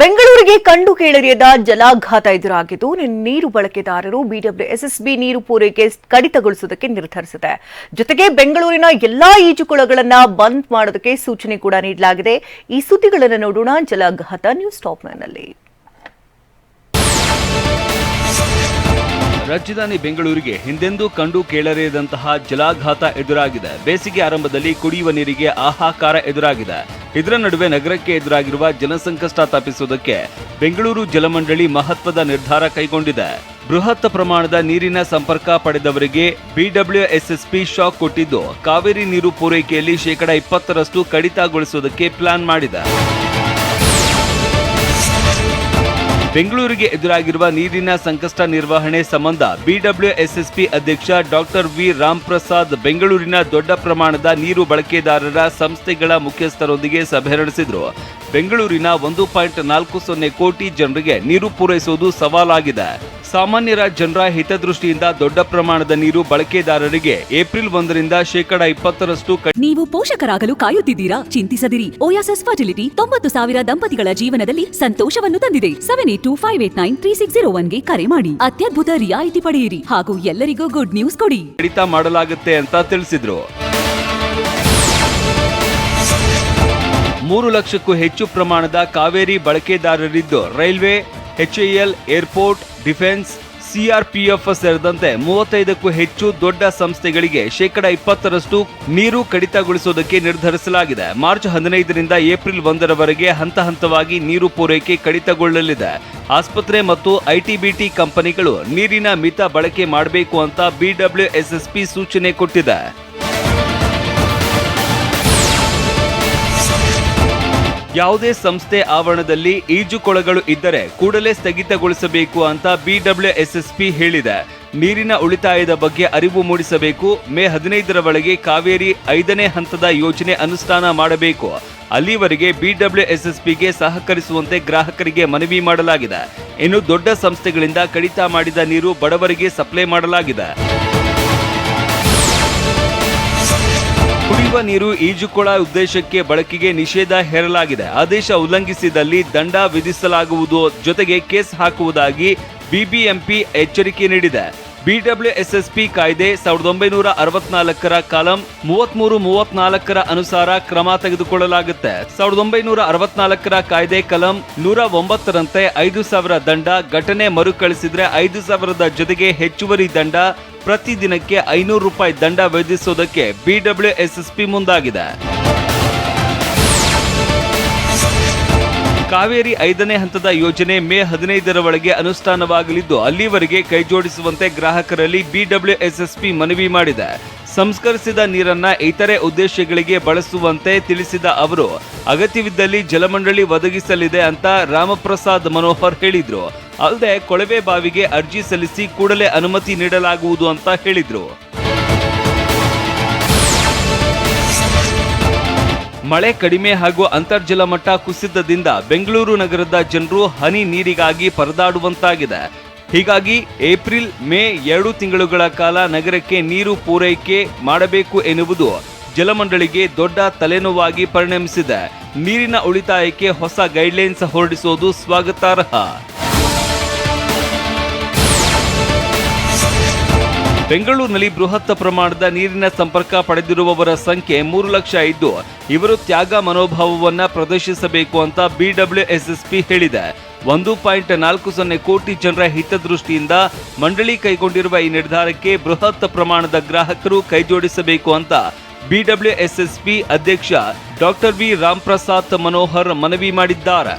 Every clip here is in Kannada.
ಬೆಂಗಳೂರಿಗೆ ಕಂಡು ಕೇಳರಿಯದ ಜಲಾಘಾತ ಎದುರಾಗಿದ್ದು ನೀರು ಬಳಕೆದಾರರು ಬಿಡಬ್ಲ್ಯೂಎಸ್ಎಸ್ಬಿ ನೀರು ಪೂರೈಕೆ ಕಡಿತಗೊಳಿಸುವುದಕ್ಕೆ ನಿರ್ಧರಿಸಿದೆ. ಜೊತೆಗೆ ಬೆಂಗಳೂರಿನ ಎಲ್ಲಾ ಈಜುಕೊಳಗಳನ್ನು ಬಂದ್ ಮಾಡೋದಕ್ಕೆ ಸೂಚನೆ ಕೂಡ ನೀಡಲಾಗಿದೆ. ಈ ಸುದ್ದಿಗಳನ್ನು ನೋಡೋಣ. ಜಲಾಘಾತ ನ್ಯೂಸ್ ಟಾಪ್ನಲ್ಲಿ ರಾಜಧಾನಿ ಬೆಂಗಳೂರಿಗೆ ಹಿಂದೆಂದೂ ಕಂಡು ಕೇಳರಿಯದಂತಹ ಜಲಾಘಾತ ಎದುರಾಗಿದೆ. ಬೇಸಿಗೆ ಆರಂಭದಲ್ಲಿ ಕುಡಿಯುವ ನೀರಿಗೆ ಆಹಾಕಾರ ಎದುರಾಗಿದೆ. ಇದರ ನಡುವೆ ನಗರಕ್ಕೆ ಎದುರಾಗಿರುವ ಜನಸಂಕಷ್ಟ ತಪ್ಪಿಸುವುದಕ್ಕೆ ಬೆಂಗಳೂರು ಜಲಮಂಡಳಿ ಮಹತ್ವದ ನಿರ್ಧಾರ ಕೈಗೊಂಡಿದೆ. ಬೃಹತ್ ಪ್ರಮಾಣದ ನೀರಿನ ಸಂಪರ್ಕ ಪಡೆದವರಿಗೆ ಬಿಡಬ್ಲ್ಯೂಎಸ್ಎಸ್ಪಿ ಶಾಕ್ ಕೊಟ್ಟಿದ್ದು, ಕಾವೇರಿ ನೀರು ಪೂರೈಕೆಯಲ್ಲಿ ಶೇಕಡಾ ಇಪ್ಪತ್ತರಷ್ಟು ಕಡಿತಗೊಳಿಸುವುದಕ್ಕೆ ಪ್ಲಾನ್ ಮಾಡಿದೆ. ಬೆಂಗಳೂರಿಗೆ ಎದುರಾಗಿರುವ ನೀರಿನ ಸಂಕಷ್ಟ ನಿರ್ವಹಣೆ ಸಂಬಂಧ ಬಿಡಬ್ಲ್ಯೂಎಸ್ಎಸ್ಪಿ ಅಧ್ಯಕ್ಷ ಡಾಕ್ಟರ್ ವಿ ರಾಮ್ ಪ್ರಸಾದ್ ಬೆಂಗಳೂರಿನ ದೊಡ್ಡ ಪ್ರಮಾಣದ ನೀರು ಬಳಕೆದಾರರ ಸಂಸ್ಥೆಗಳ ಮುಖ್ಯಸ್ಥರೊಂದಿಗೆ ಸಭೆ ನಡೆಸಿದರು. ಬೆಂಗಳೂರಿನ ಒಂದು ಪಾಯಿಂಟ್ ನಾಲ್ಕು ಸೊನ್ನೆ ಕೋಟಿ ಜನರಿಗೆ ನೀರು ಪೂರೈಸುವುದು ಸವಾಲಾಗಿದೆ. ಸಾಮಾನ್ಯರ ಜನರ ಹಿತದೃಷ್ಟಿಯಿಂದ ದೊಡ್ಡ ಪ್ರಮಾಣದ ನೀರು ಬಳಕೆದಾರರಿಗೆ ಏಪ್ರಿಲ್ ಒಂದರಿಂದ ಶೇಕಡ ಇಪ್ಪತ್ತರಷ್ಟು ನೀವು ಪೋಷಕರಾಗಲು ಕಾಯುತ್ತಿದ್ದೀರಾ? ಚಿಂತಿಸದಿರಿ. ಓಯಾಸಸ್ ಫರ್ಟಿಲಿಟಿ ತೊಂಬತ್ತು ಸಾವಿರ ದಂಪತಿಗಳ ಜೀವನದಲ್ಲಿ ಸಂತೋಷವನ್ನು ತಂದಿದೆ. Seven eight two five eight nine three six zero ಒನ್ಗೆ ಕರೆ ಮಾಡಿ. ಅತ್ಯದ್ಭುತ ರಿಯಾಯಿತಿ ಪಡೆಯಿರಿ. ಹಾಗೂ ಎಲ್ಲರಿಗೂ ಗುಡ್ ನ್ಯೂಸ್ ಕೊಡಿ. ಕಡಿತ ಮಾಡಲಾಗುತ್ತೆ ಅಂತ ತಿಳಿಸಿದ್ರು. ಮೂರು ಲಕ್ಷಕ್ಕೂ ಹೆಚ್ಚು ಪ್ರಮಾಣದ Kaveri ಬಳಕೆದಾರರಿದ್ದು railway HAL airport, defence, CRPF ಸೇರಿದಂತೆ ಮೂವತ್ತೈದಕ್ಕೂ ಹೆಚ್ಚು ದೊಡ್ಡ ಸಂಸ್ಥೆಗಳಿಗೆ ಶೇಕಡ ಇಪ್ಪತ್ತರಷ್ಟು ನೀರು ಕಡಿತಗೊಳಿಸುವುದಕ್ಕೆ ನಿರ್ಧರಿಸಲಾಗಿದೆ. ಮಾರ್ಚ್ ಹದಿನೈದರಿಂದ ಏಪ್ರಿಲ್ ಒಂದರವರೆಗೆ ಹಂತ ಹಂತವಾಗಿ ನೀರು ಪೂರೈಕೆ ಕಡಿತಗೊಳ್ಳಲಿದೆ. ಆಸ್ಪತ್ರೆ ಮತ್ತು ಐಟಿಬಿಟಿ ಕಂಪನಿಗಳು ನೀರಿನ ಮಿತ ಬಳಕೆ ಮಾಡಬೇಕು ಅಂತ ಬಿಡಬ್ಲ್ಯೂಎಸ್ಎಸ್ಪಿ ಸೂಚನೆ ಕೊಟ್ಟಿದೆ. ಯಾವುದೇ ಸಂಸ್ಥೆ ಆವರಣದಲ್ಲಿ ಈಜುಕೊಳಗಳು ಇದ್ದರೆ ಕೂಡಲೇ ಸ್ಥಗಿತಗೊಳಿಸಬೇಕು ಅಂತ ಬಿಡಬ್ಲ್ಯೂಎಸ್ಎಸ್ಪಿ ಹೇಳಿದೆ. ನೀರಿನ ಉಳಿತಾಯದ ಬಗ್ಗೆ ಅರಿವು ಮೂಡಿಸಬೇಕು. ಮೇ ಹದಿನೈದರ ಒಳಗೆ ಕಾವೇರಿ ಐದನೇ ಹಂತದ ಯೋಜನೆ ಅನುಷ್ಠಾನ ಮಾಡಬೇಕು. ಅಲ್ಲಿವರೆಗೆ ಬಿಡಬ್ಲ್ಯೂಎಸ್ಎಸ್ಪಿಗೆ ಸಹಕರಿಸುವಂತೆ ಗ್ರಾಹಕರಿಗೆ ಮನವಿ ಮಾಡಲಾಗಿದೆ. ಇನ್ನು ದೊಡ್ಡ ಸಂಸ್ಥೆಗಳಿಂದ ಕಡಿತ ಮಾಡಿದ ನೀರು ಬಡವರಿಗೆ ಸಪ್ಲೈ ಮಾಡಲಾಗಿದೆ. ಕುಡಿಯುವ ನೀರು ಈಜುಕೊಳ ಉದ್ದೇಶಕ್ಕೆ ಬಳಕೆಗೆ ನಿಷೇಧ ಹೇರಲಾಗಿದೆ. ಆದೇಶ ಉಲ್ಲಂಘಿಸಿದಲ್ಲಿ ದಂಡ ವಿಧಿಸಲಾಗುವುದು ಜೊತೆಗೆ ಕೇಸ್ ಹಾಕುವುದಾಗಿ ಬಿಬಿಎಂಪಿ ಎಚ್ಚರಿಕೆ ನೀಡಿದೆ. ಬಿಡಬ್ಲ್ಯೂಎಸ್ಎಸ್ಪಿ ಕಾಯ್ದೆ ಸಾವಿರದ ಒಂಬೈನೂರ ಅರವತ್ನಾಲ್ಕರ ಕಾಲಂ ಮೂವತ್ಮೂರು ಮೂವತ್ನಾಲ್ಕರ ಅನುಸಾರ ಕ್ರಮ ತೆಗೆದುಕೊಳ್ಳಲಾಗುತ್ತೆ. ಸಾವಿರದ ಒಂಬೈನೂರ ಅರವತ್ನಾಲ್ಕರ ಕಾಯ್ದೆ ಕಲಂ ನೂರ ಒಂಬತ್ತರಂತೆ ಐದು ಸಾವಿರ ದಂಡ, ಘಟನೆ ಮರುಕಳಿಸಿದ್ರೆ ಐದು ಸಾವಿರದ ಜೊತೆಗೆ ಹೆಚ್ಚುವರಿ ದಂಡ ಪ್ರತಿದಿನಕ್ಕೆ ಐನೂರು ರೂಪಾಯಿ ದಂಡ ವಿಧಿಸೋದಕ್ಕೆ ಪಿ ಮುಂದಾಗಿದೆ. ಕಾವೇರಿ ಐದನೇ ಹಂತದ ಯೋಜನೆ ಮೇ ಹದಿನೈದರ ಒಳಗೆ ಅನುಷ್ಠಾನವಾಗಲಿದ್ದು, ಅಲ್ಲಿವರೆಗೆ ಕೈಜೋಡಿಸುವಂತೆ ಗ್ರಾಹಕರಲ್ಲಿ ಬಿಡಬ್ಲ್ಯೂಎಸ್ಎಸ್ಪಿ ಮನವಿ ಮಾಡಿದೆ. ಸಂಸ್ಕರಿಸಿದ ನೀರನ್ನ ಇತರೆ ಉದ್ದೇಶಗಳಿಗೆ ಬಳಸುವಂತೆ ತಿಳಿಸಿದ ಅವರು, ಅಗತ್ಯವಿದ್ದಲ್ಲಿ ಜಲಮಂಡಳಿ ಒದಗಿಸಲಿದೆ ಅಂತ ರಾಮಪ್ರಸಾದ್ ಮನೋಹರ್ ಹೇಳಿದ್ರು. ಅಲ್ಲದೆ ಕೊಳವೆ ಬಾವಿಗೆ ಅರ್ಜಿ ಸಲ್ಲಿಸಿ ಕೂಡಲೇ ಅನುಮತಿ ನೀಡಲಾಗುವುದು ಅಂತ ಹೇಳಿದ್ರು. ಮಳೆ ಕಡಿಮೆ ಹಾಗೂ ಅಂತರ್ಜಲ ಮಟ್ಟ ಕುಸಿತದಿಂದ ಬೆಂಗಳೂರು ನಗರದ ಜನರು ಹನಿ ನೀರಿಗಾಗಿ ಪರದಾಡುವಂತಾಗಿದೆ. ಹೀಗಾಗಿ ಏಪ್ರಿಲ್, ಮೇ ಎರಡು ತಿಂಗಳುಗಳ ಕಾಲ ನಗರಕ್ಕೆ ನೀರು ಪೂರೈಕೆ ಮಾಡಬೇಕು ಎನ್ನುವುದು ಜಲಮಂಡಳಿಗೆ ದೊಡ್ಡ ತಲೆನೋವಾಗಿ ಪರಿಣಮಿಸಿದೆ. ನೀರಿನ ಉಳಿತಾಯಕ್ಕೆ ಹೊಸ ಗೈಡ್ಲೈನ್ಸ್ ಹೊರಡಿಸುವುದು ಸ್ವಾಗತಾರ್ಹ. ಬೆಂಗಳೂರಿನಲ್ಲಿ ಬೃಹತ್ ಪ್ರಮಾಣದ ನೀರಿನ ಸಂಪರ್ಕ ಪಡೆದಿರುವವರ ಸಂಖ್ಯೆ ಮೂರು ಲಕ್ಷ ಇದ್ದು ಇವರು ತ್ಯಾಗ ಮನೋಭಾವವನ್ನು ಪ್ರದರ್ಶಿಸಬೇಕು ಅಂತ ಬಿಡಬ್ಲ್ಯೂಎಸ್ಎಸ್ಪಿ ಹೇಳಿದೆ. ಒಂದು ಪಾಯಿಂಟ್ ನಾಲ್ಕು ಸೊನ್ನೆ ಕೋಟಿ ಜನರ ಹಿತದೃಷ್ಟಿಯಿಂದ ಮಂಡಳಿ ಕೈಗೊಂಡಿರುವ ಈ ನಿರ್ಧಾರಕ್ಕೆ ಬೃಹತ್ ಪ್ರಮಾಣದ ಗ್ರಾಹಕರು ಕೈಜೋಡಿಸಬೇಕು ಅಂತ ಬಿಡಬ್ಲ್ಯೂಎಸ್ಎಸ್ಪಿ ಅಧ್ಯಕ್ಷ ಡಾಕ್ಟರ್ ವಿ. ರಾಮ್ಪ್ರಸಾದ್ ಮನೋಹರ್ ಮನವಿ ಮಾಡಿದ್ದಾರೆ.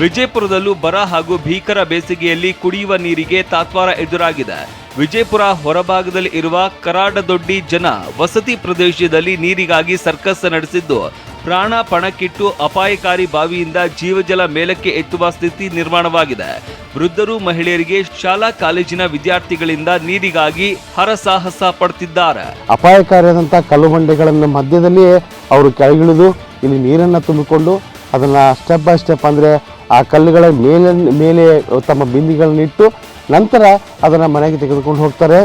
ವಿಜಯಪುರದಲ್ಲೂ ಬರ ಹಾಗೂ ಭೀಕರ ಬೇಸಿಗೆಯಲ್ಲಿ ಕುಡಿಯುವ ನೀರಿಗೆ ತಾತ್ವಾರ ಎದುರಾಗಿದೆ. ವಿಜಯಪುರ ಹೊರಭಾಗದಲ್ಲಿ ಇರುವ ಕರಾಡದೊಡ್ಡಿ ಜನ ವಸತಿ ಪ್ರದೇಶದಲ್ಲಿ ನೀರಿಗಾಗಿ ಸರ್ಕಸ್ ನಡೆಸಿದ್ದು, ಪ್ರಾಣ ಪಣಕ್ಕಿಟ್ಟು ಅಪಾಯಕಾರಿ ಬಾವಿಯಿಂದ ಜೀವಜಲ ಮೇಲಕ್ಕೆ ಎತ್ತುವ ಸ್ಥಿತಿ ನಿರ್ಮಾಣವಾಗಿದೆ. ವೃದ್ಧರು ಮಹಿಳೆಯರಿಗೆ ಶಾಲಾ ಕಾಲೇಜಿನ ವಿದ್ಯಾರ್ಥಿಗಳಿಂದ ನೀರಿಗಾಗಿ ಹರಸಾಹಸ ಪಡ್ತಿದ್ದಾರೆ. ಅಪಾಯಕಾರಿಯಾದಂತಹ ಕಲ್ಲು ಬಂಡೆಗಳನ್ನು ಮಧ್ಯದಲ್ಲಿಯೇ ಅವರು ಕೆಳಗಿಳಿದು ಇಲ್ಲಿ ನೀರನ್ನು ತುಂಬಿಕೊಂಡು ಅದನ್ನು ಸ್ಟೆಪ್ ಬೈ ಸ್ಟೆಪ್ ಅಂದರೆ ಆ ಕಲ್ಲುಗಳ ಮೇಲೆ ಮೇಲೆ ತಮ್ಮ ಬಿಂದಿಗಳನ್ನಿಟ್ಟು ನಂತರ ಅದನ್ನು ಮನೆಗೆ ತೆಗೆದುಕೊಂಡು ಹೋಗ್ತಾರೆ.